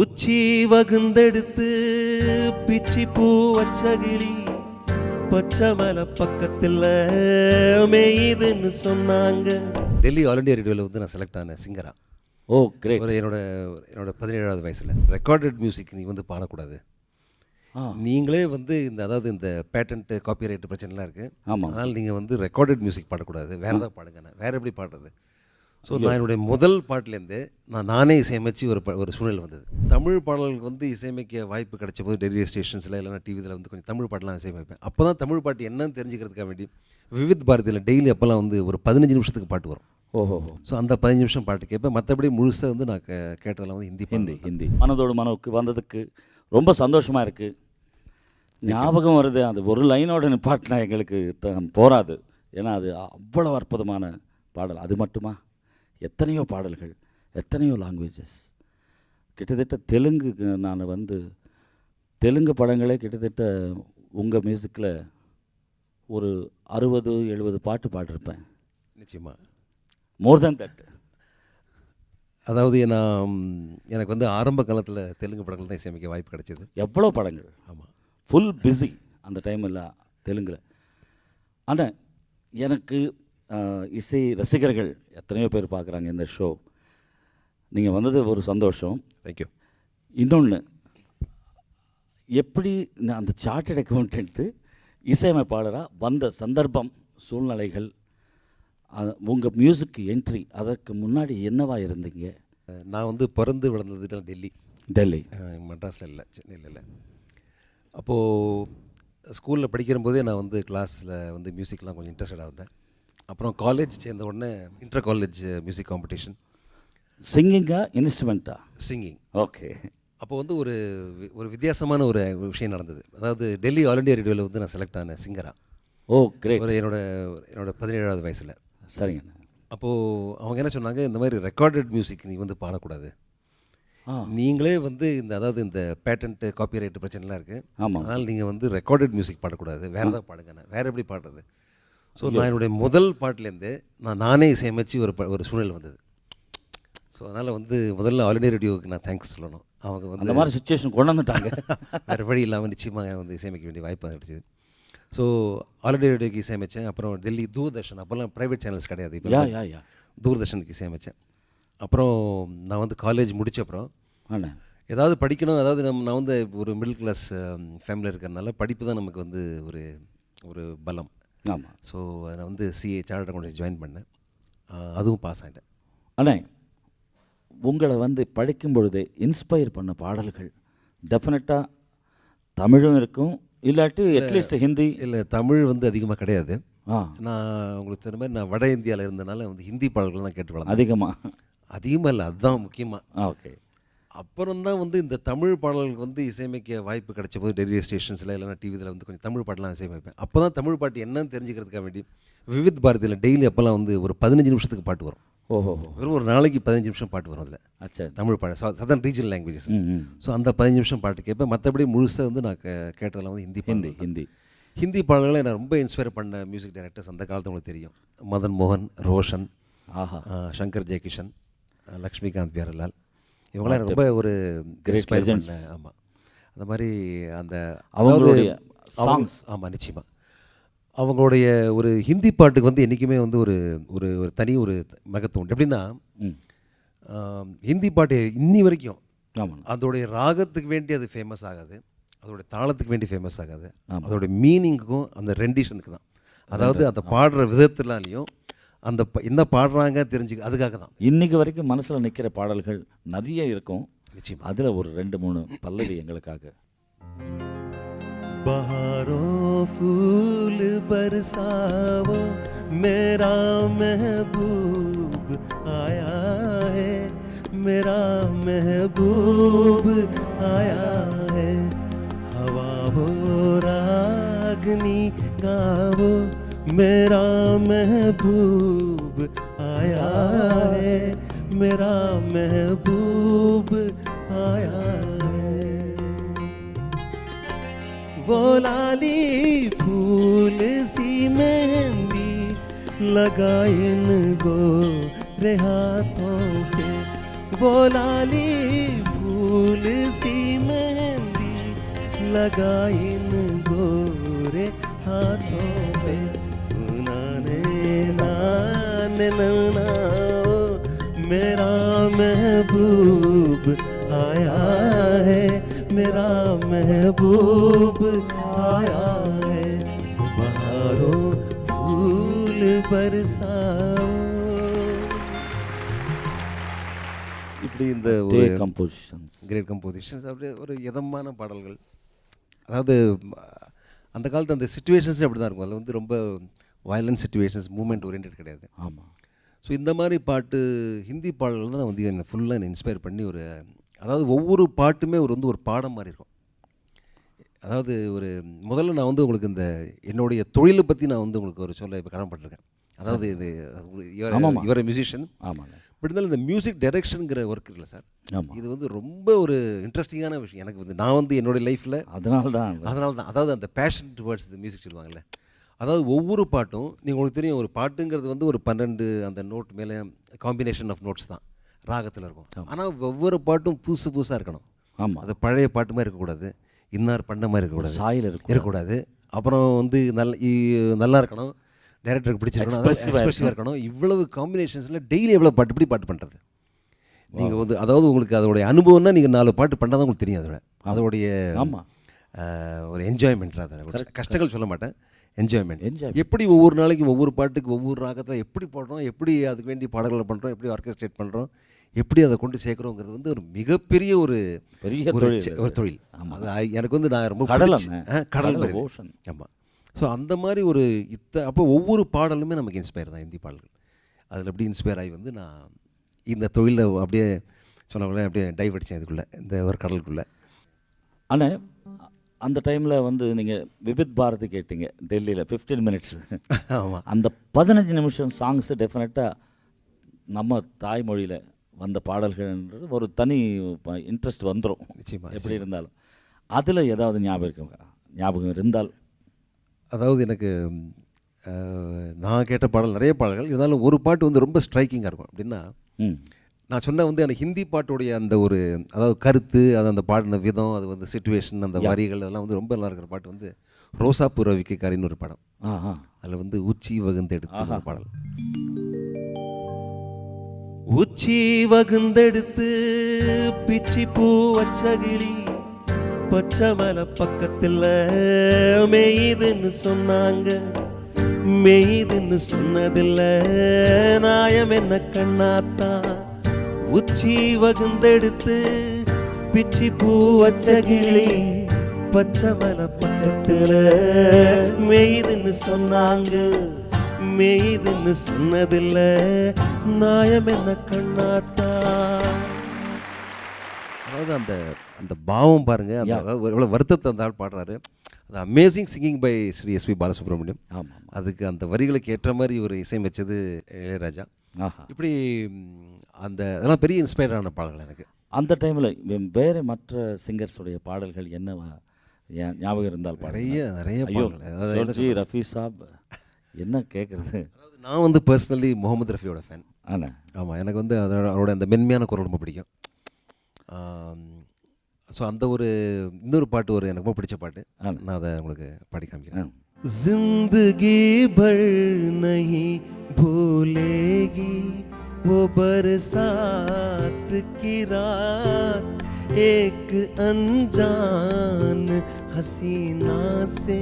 உச்சி வகுந்தெடுத்து பிச்சி பூ வச்ச கிளி பச்சை மலை பக்கத்தில் மேயுதுன்னு சொன்னாங்க. டெல்லி ஆல் இண்டியா ரேடியோவில் வந்து நான் செலக்ட் ஆனேன் சிங்கரா ஓ கிரேட் ஒரு என்னோட என்னோட பதினேழாவது வயசில். ரெக்கார்டட் மியூசிக் நீ வந்து பாடக்கூடாது. நீங்களே வந்து இந்த அதாவது இந்த பேட்டன்ட் காப்பிரைட் பிரச்சனைலாம் இருக்குது ஆமாம். அதனால் நீங்கள் வந்து ரெக்கார்டட் மியூசிக் பாடக்கூடாது. வேறு ஏதாவது பாடுங்க நான் வேறு எப்படி பாடுறது? ஸோ நான் என்னுடைய முதல் பாட்டிலேருந்து நான் நானே இசையமைச்சு ஒரு ஒரு சூழ்நிலை வந்தது. தமிழ் பாடல்களுக்கு வந்து இசையமைக்க வாய்ப்பு கிடைச்ச போது ரேடியோ ஸ்டேஷன்ஸில் இல்லைனா டிவியில் வந்து கொஞ்சம் தமிழ் பாட்டெலாம் இசையமைப்பேன். அப்போ தான் தமிழ் பாட்டு என்னன்னு தெரிஞ்சுக்கிறதுக்காக வேண்டி விவித் பாரதியில் டெய்லி அப்போல்லாம் வந்து ஒரு பதினஞ்சு நிமிஷத்துக்கு பாட்டு வரும். ஓஹோ ஸோ அந்த பதினஞ்சு நிமிஷம் பாட்டு கேட்பேன். மற்றபடி முழுசாக வந்து நான் கேட்டதெல்லாம் வந்து ஹிந்தி ஹிந்தி ஹிந்தி. மனதோடு மனவுக்கு வந்ததுக்கு ரொம்ப சந்தோஷமாக இருக்குது ஞாபகம் வருது அது ஒரு லைனோட நிப்பாட்டினா எங்களுக்கு போராது ஏன்னா அது அவ்வளவு அற்புதமான பாடல். அது மட்டுமா? எத்தனையோ பாடல்கள் எத்தனையோ லாங்குவேஜஸ் கிட்டத்தட்ட தெலுங்குக்கு நான் வந்து தெலுங்கு படங்களே கிட்டத்தட்ட உங்கள் மியூசிக்கில் ஒரு அறுபது எழுபது பாட்டு பாடிருப்பேன். நிச்சயமாக மோர் தென் தட் அதாவது நான் எனக்கு வந்து ஆரம்ப காலத்தில் தெலுங்கு படங்கள் தான் இசையமைக்க வாய்ப்பு கிடைச்சது. எவ்வளோ படங்கள்? ஆமாம் ஃபுல் பிஸி அந்த டைமில் தெலுங்கில். ஆனால் எனக்கு இசை ரசிகர்கள் எத்தனையோ பேர் பார்க்குறாங்க இந்த ஷோ. நீங்கள் வந்தது ஒரு சந்தோஷம். தேங்க்யூ இன்னொன்று எப்படி அந்த சார்ட்டட் அக்கௌண்ட்டு இசையமைப்பாளராக வந்த சந்தர்ப்பம் சூழ்நிலைகள் உங்கள் மியூசிக் என்ட்ரி அதற்கு முன்னாடி என்னவா இருந்தீங்க? நான் வந்து பிறந்து வளர்ந்தது டெல்லி. டெல்லி. மெட்ராஸில் இல்லை சென்னையில் இல்லை. அப்போது ஸ்கூலில் படிக்கிறம்போதே நான் வந்து கிளாஸில் வந்து மியூசிக்லாம் கொஞ்சம் இன்ட்ரெஸ்டடாக இருந்தேன். அப்புறம் காலேஜ் சேர்ந்த உடனே இன்டர் காலேஜ் மியூசிக் காம்படிஷன் சிங்கிங்கா இன்ஸ்ட்ருமெண்ட்டா சிங்கிங் ஓகே அப்போ வந்து ஒரு ஒரு வித்தியாசமான ஒரு விஷயம் நடந்தது. அதாவது டெல்லி ஆல் இண்டியா ரேடியோவில் வந்து நான் செலக்ட் ஆனேன் சிங்கரா ஓ கிரேட் ஒரு என்னோட என்னோட பதினேழாவது வயசில். சரிங்கண்ணா அப்போது அவங்க என்ன சொன்னாங்க இந்த மாதிரி ரெக்கார்டட் மியூசிக் நீ வந்து பாடக்கூடாது. நீங்களே வந்து இந்த அதாவது இந்த பேட்டன்ட் காப்பிரைட் பிரச்சனைலாம் இருக்குது ஆமாம். அதனால் நீங்கள் வந்து ரெக்கார்டட் மியூசிக் பாடக்கூடாது. வேறு ஏதாவது பாடுங்க வேறு எப்படி பாடுறது? ஸோ நான் என்னுடைய முதல் பாட்டிலேருந்து நான் நானே இசையமைச்சு ஒரு ப- ஒரு சூழ்நிலை வந்தது. ஸோ அதனால் வந்து முதல்ல ஆல் இண்டியா ரேடியோவுக்கு நான் தேங்க்ஸ் சொல்லணும். அவங்க அந்த வந்து மாதிரி சுச்சுவேஷன் கொண்டு வந்துட்டாங்க. வேறு வழி இல்லாமல் நிச்சயமாக வந்து இசையமைக்க வேண்டிய வாய்ப்பு கிடைச்சிது ஸோ ஆல் இண்டியா ரேடியோக்கு இசையமைச்சேன். அப்புறம் டெல்லி தூர்தர்ஷன் அப்போல்லாம் ப்ரைவேட் சேனல்ஸ் கிடையாது. இப்போ தூர்தர்ஷனுக்கு இசையமைச்சேன். அப்புறம் நான் வந்து காலேஜ் முடிச்ச அப்புறம் ஏதாவது படிக்கணும் அதாவது நம்ம நான் வந்து ஒரு மிடில் கிளாஸ் ஃபேமிலியில் இருக்கிறதுனால படிப்பு தான் நமக்கு வந்து ஒரு ஒரு பலம். ஆமாம் ஸோ நான் வந்து சிஏ சார்ட் அக்கௌண்ட் ஜாயின் பண்ணேன். அதுவும் பாஸ் ஆகிட்டேன் அண்ணே உங்களை வந்து படிக்கும் பொழுது இன்ஸ்பயர் பண்ண பாடல்கள் டெஃபினட்டாக தமிழும் இருக்கும் இல்லாட்டி அட்லீஸ்ட் ஹிந்தி? இல்லை தமிழ் வந்து அதிகமாக கிடையாது. நான் உங்களுக்கு சொன்ன மாதிரி நான் வட இந்தியாவில் இருந்தனால வந்து ஹிந்தி பாடல்கள் தான் கேட்டு வளர்ந்தேன். அதிகமாக அதிகமாக இல்லை அதுதான் முக்கியமாக ஓகே அப்புறம் தான் வந்து இந்த தமிழ் பாடல்களுக்கு வந்து இசையமைக்க வாய்ப்பு கிடைச்ச போது ரேடியோ ஸ்டேஷன்ஸில் இல்லைனா டிவியில் வந்து கொஞ்சம் தமிழ் பாட்டெலாம் இசையமைப்பேன். அப்போ தான் தமிழ் பாட்டு என்னன்னு தெரிஞ்சுக்கிறதுக்காக வேண்டி விவித் பாரதியில் டெய்லி அப்போல்லாம் வந்து ஒரு பதினஞ்சு நிமிஷத்துக்கு பாட்டு வரும். ஓஹோ வெறும் ஒரு நாளைக்கு பதினஞ்சு நிமிஷம் பாட்டு வரும் அதில். அச்சா. தமிழ் பாட்டு சதன் ரீஜனல் லாங்குவேஜஸ் ஸோ அந்த பதினஞ்சு நிமிஷம் பாட்டு கேட்பேன். மற்றபடி முழுசாக வந்து நான் கேட்டதெல்லாம் வந்து ஹிந்தி ஹிந்தி. ஹிந்தி. ஹிந்தி பாடல்களை நான் ரொம்ப இன்ஸ்பயர் பண்ண மியூசிக் டைரக்டர்ஸ் அந்த காலத்து உங்களுக்கு தெரியும். மதன் மோகன் ரோஷன் ஆஹா. சங்கர் ஜெயகிஷன் லக்ஷ்மிகாந்த் பியாரலால் இவங்களாம் எனக்கு ரொம்ப ஒரு ஆமாம் அந்த மாதிரி அந்த அவங்களுடைய songs. ஆமாம் நிச்சயமாக அவங்களுடைய ஒரு ஹிந்தி பாட்டுக்கு வந்து என்றைக்குமே வந்து ஒரு ஒரு ஒரு தனி ஒரு மகத்துவம் உண்டு. எப்படின்னா ஹிந்தி பாட்டு இன்னி வரைக்கும் அதோடைய ராகத்துக்கு வேண்டி அது ஃபேமஸ் ஆகாது. அதோடைய தாளத்துக்கு வேண்டி ஃபேமஸ் ஆகாது. அதோடைய மீனிங்க்கும் அந்த ரெண்டிஷனுக்கு தான் அதாவது அந்த பாடுற விதத்துலாலையும் அந்த ப- என்ன பாடுறாங்க தெரிஞ்சுக்க அதுக்காக தான் இன்னைக்கு வரைக்கும் மனசில் நிற்கிற பாடல்கள் நிறைய இருக்கும் நிச்சயமா அதில் ஒரு ரெண்டு மூணு பல்லவி எங்களுக்காக बहारों फूल बरसावो मेरा महबूब आया है मेरा महबूब आया है हवा वो रागनी गावो मेरा महबूब आया है, मेरा महबूब आया है। वो लाली फूल सी मेहंदी लगाए गो रे हाथों पे। वो लाली फूल सी लगा इन गोरे हाथों पे। नाने नैना ओ, मेरा महबूब आया है मेरा महबूब आया है बहारों फूल बरसाओ இப்படி இந்த டே ஒரு கம்போசிஷன்ஸ் கிரேட் கம்போசிஷன்ஸ் அப்படியே ஒரு இதமான பாடல்கள் அதாவது ம, அந்த காலத்து அந்த சுச்சுவேஷன்ஸ் அப்படி தான் இருக்கும் அதில் வந்து ரொம்ப வயலன்ஸ் சுச்சுவேஷன்ஸ் மூமெண்ட் ஓரியன்ட் கிடையாது. ஆமாம் ஸோ இந்த மாதிரி பாட்டு ஹிந்தி பாடல்கள் தான் நான் வந்து என்னை ஃபுல்லாக என்னை இன்ஸ்பயர் பண்ணி ஒரு அதாவது ஒவ்வொரு பாட்டுமே ஒரு வந்து ஒரு பாடம் மாதிரி இருக்கும். அதாவது ஒரு முதல்ல நான் வந்து உங்களுக்கு இந்த என்னுடைய தொழிலை பற்றி நான் வந்து உங்களுக்கு ஒரு சொல்ல இப்போ கடமைப்பட்டிருக்கேன். அதாவது இது ஆமாமா. இவர மியூசிஷியன் ஆமாங்க. பட் இருந்தாலும் இந்த மியூசிக் டைரக்ஷனுங்கிற ஒர்க் இருக்குல்ல சார் ஆமாம் இது வந்து ரொம்ப ஒரு இன்ட்ரெஸ்டிங்கான விஷயம். எனக்கு வந்து நான் வந்து என்னோட லைஃப்பில் அதனால தான். அதனால தான். அதாவது அந்த பேஷன் டுவர்ட்ஸ் த மியூசிக் சொல்லுவாங்கல்ல. அதாவது ஒவ்வொரு பாட்டும் நீங்கள் உங்களுக்கு தெரியும் ஒரு பாட்டுங்கிறது வந்து ஒரு பன்னெண்டு அந்த நோட் மேலே காம்பினேஷன் ஆஃப் நோட்ஸ் தான். ராகத்தில் இருக்கும். ஆனால் ஒவ்வொரு பாட்டும் புதுசு புதுசாக இருக்கணும். ஆமாம் அது பழைய பாட்டு மாதிரி இருக்கக்கூடாது. இன்னார் பண்ண மாதிரி இருக்கக்கூடாது. சாயில் இருக்கும் இருக்கக்கூடாது. அப்புறம் வந்து நல்ல நல்லா இருக்கணும். டைரக்டருக்கு பிடிச்சிருக்கணும். எக்ஸ்பிரஸிவாக இருக்கணும். இவ்வளவு காம்பினேஷன்ஸில் டெய்லி எவ்வளோ பாட்டு இப்படி பாட்டு பண்ணுறது நீங்கள் வந்து அதாவது உங்களுக்கு அதோடைய அனுபவம்னா நீங்கள் நாலு பாட்டு பண்ணால் தான் உங்களுக்கு தெரியும் அதோட அதோடைய ஆமாம் ஒரு என்ஜாய்மெண்ட் அதை கஷ்டங்கள் சொல்ல மாட்டேன். Enjoyment Enjoyment. எப்படி ஒவ்வொரு நாளைக்கும் ஒவ்வொரு பாட்டுக்கு ஒவ்வொரு ராகத்தில் எப்படி பாடுறோம் எப்படி அதுக்கு வேண்டி பாடல்களை பண்ணுறோம் எப்படி ஆர்கெஸ்ட்ரேட் பண்ணுறோம் எப்படி அதை கொண்டு சேர்க்குறோங்கிறது வந்து ஒரு மிகப்பெரிய ஒரு பெரிய ஒரு தொழில் செ- அது. எனக்கு வந்து நான் ரொம்ப கடல் கடல் ocean. ஆமாம் ஸோ அந்த மாதிரி ஒரு இத்த அப்போ ஒவ்வொரு பாடலுமே நமக்கு இன்ஸ்பயர் தான் ஹிந்தி பாடல்கள். அதில் எப்படி இன்ஸ்பயர் ஆகி வந்து நான் இந்த தொழிலில் அப்படியே சொன்னவங்களே அப்படியே டைவ் அடித்தேன் இதுக்குள்ளே இந்த ஒரு கடலுக்குள்ளே. அண்ணே அந்த டைமில் வந்து நீங்கள் விபித் பாரதி கேட்டீங்க டெல்லியில் 15 மினிட்ஸ் ஆமாம் அந்த பதினஞ்சு நிமிஷம் சாங்ஸு டெஃபினட்டாக நம்ம தாய்மொழியில் வந்த பாடல்கள்ன்றது ஒரு தனி இன்ட்ரெஸ்ட் வந்துடும் எப்படி இருந்தாலும். அதில் ஏதாவது ஞாபகம் ஞாபகம் இருந்தால். அதாவது எனக்கு நான் கேட்ட பாடல் நிறைய பாடல்கள் இருந்தாலும் ஒரு பாட்டு வந்து ரொம்ப ஸ்ட்ரைக்கிங்காக இருக்கும். அப்படின்னா நான் சொன்ன வந்து அந்த ஹிந்தி பாட்டுடைய அந்த ஒரு அதாவது கருத்து அது அந்த பாடின விதம் அது வந்து சுச்சுவேஷன் அந்த வரிகள் அதெல்லாம் வந்து ரொம்ப நல்லா இருக்கிற பாட்டு வந்து ரோசாப்பூர் ரவிக்கைக்காரின்னு ஒரு படம். அதில் வந்து உச்சி வகுந்தெடுத்து ஒரு பாடல். உச்சி வகுந்தெடுத்து பிச்சி பூ வச்ச கிளி பச்சை மலை பக்கத்தில் மெய்துன்னு சொன்னாங்க. மெய்துன்னு சொன்னதில்ல நாயம் என்ன கண்ணாத்தா உச்சி வகுந்தெடுத்து பிச்சி பூ வச்ச கிளி பச்சை மலை பக்கத்தில் மெய்துன்னு சொன்னாங்க. மெய்துன்னு சொன்னதில்ல. நாயம் என்ன கண்ணாத்தா? அதாவது அந்த அந்த பாவம் பாருங்க அந்த எவ்வளோ வருத்தத்தை அந்த ஆள் பாடுறாரு. அது amazing singing by Shri SP Balasubrahmanyam. ஆமாம் அதுக்கு அந்த வரிகளுக்கு ஏற்ற மாதிரி ஒரு இசையமைச்சது இளையராஜா. இப்படி அந்த அதெல்லாம் பெரிய இன்ஸ்பயர் ஆன பாடல்கள் எனக்கு. அந்த டைமில் வேறு மற்ற சிங்கர்ஸுடைய பாடல்கள் என்னவா ஞாபகம் இருந்தால் நிறைய நிறைய பாடல்கள். ரஃபி சாப் என்ன கேட்குறது அதாவது நான் வந்து பர்சனலி முகமது ரஃபியோட ஃபேன் ஆண்ணே ஆமாம் எனக்கு வந்து அதோட அவரோட அந்த மென்மையான குரல் ரொம்ப பிடிக்கும். ஸோ அந்த ஒரு இன்னொரு பாட்டு ஒரு எனக்கு ரொம்ப பிடிச்ச பாட்டு. நான் அதை உங்களுக்கு பாடி காமிக்கிறேன். ज़िंदगी भर नहीं भूलेगी वो बरसात की रात एक अनजान हसीना से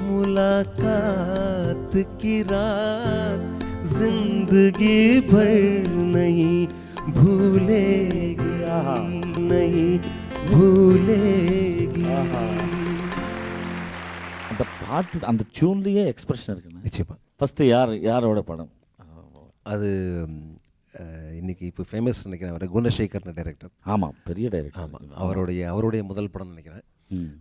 मुलाकात की रात ज़िंदगी भर नहीं भूलेगी नहीं भूलेगी। பாட்டு அந்த டியூன்லேயே எக்ஸ்பிரஷன் இருக்குண்ணே நிச்சயமா. ஃபஸ்ட்டு யார் யாரோட படம்? அது இன்னைக்கு இப்போ ஃபேமஸ் நினைக்கிறேன் அவர் குணசேகர்னு டைரக்டர் ஆமாம் பெரிய டைரக்டர் ஆமாம் அவருடைய அவருடைய முதல் படம் நினைக்கிறேன்.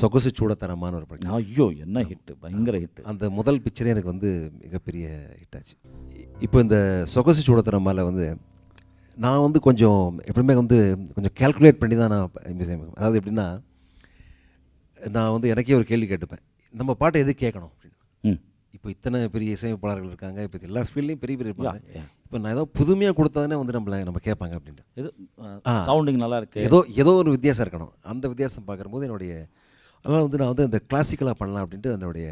சொகசு சூடத்தனமான ஒரு படம். ஐயோ என்ன ஹிட்டு பயங்கர ஹிட்டு அந்த முதல் பிக்சரே எனக்கு வந்து மிகப்பெரிய ஹிட் ஆச்சு. இப்போ இந்த சொகசு சூடத்தனமால வந்து நான் வந்து கொஞ்சம் எப்பவுமே வந்து கொஞ்சம் கால்குலேட் பண்ணி தான் நான் அதாவது எப்படின்னா நான் வந்து எனக்கே ஒரு கேள்வி கேட்டுப்பேன். நம்ம பாட்டை எது கேட்கணும் அப்படின்னு. இப்போ இத்தனை பெரிய இசையமைப்பாளர்கள் இருக்காங்க இப்போ எல்லா ஃபீல்ட்லையும் பெரிய பெரிய இருப்பாங்க இப்போ நான் ஏதோ புதுமையாக கொடுத்தாதானே வந்து நம்மளை நம்ம கேட்பாங்க அப்படின்ட்டு. ஏதோ சவுண்டிங் நல்லா இருக்குது ஏதோ ஏதோ ஒரு வித்தியாசம் இருக்கணும். அந்த வித்தியாசம் பார்க்கும்போது என்னுடைய அதனால் வந்து நான் வந்து இந்த கிளாசிக்கலாக பண்ணலாம் அப்படின்ட்டு என்னுடைய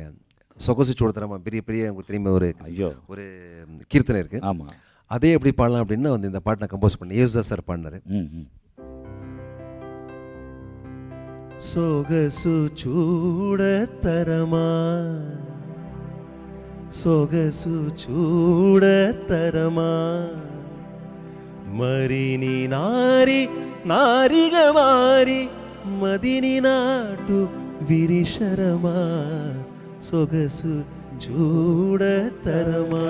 சொகசு திறமை பெரிய பெரிய உங்களுக்கு தெரியுமா ஒரு ஒரு கீர்த்தனை இருக்குது ஆமாம் அதே எப்படி பாடலாம் அப்படின்னு வந்து இந்த பாட்டை நான் கம்போஸ் பண்ணேன். ஏசுதாஸ் சார் பாடினார். ಸೊಗಸು ಚೂಡತರಮಾ ಸೊಗಸು ಚೂಡತರಮಾ ಮರಿನಿ ನಾರಿ ನಾರಿಗ ಮಾರಿ ಮದಿನಿ ನಾಟು ವಿರಿಶರಮ ಸೊಗಸು ಚೂಡತರಮಾ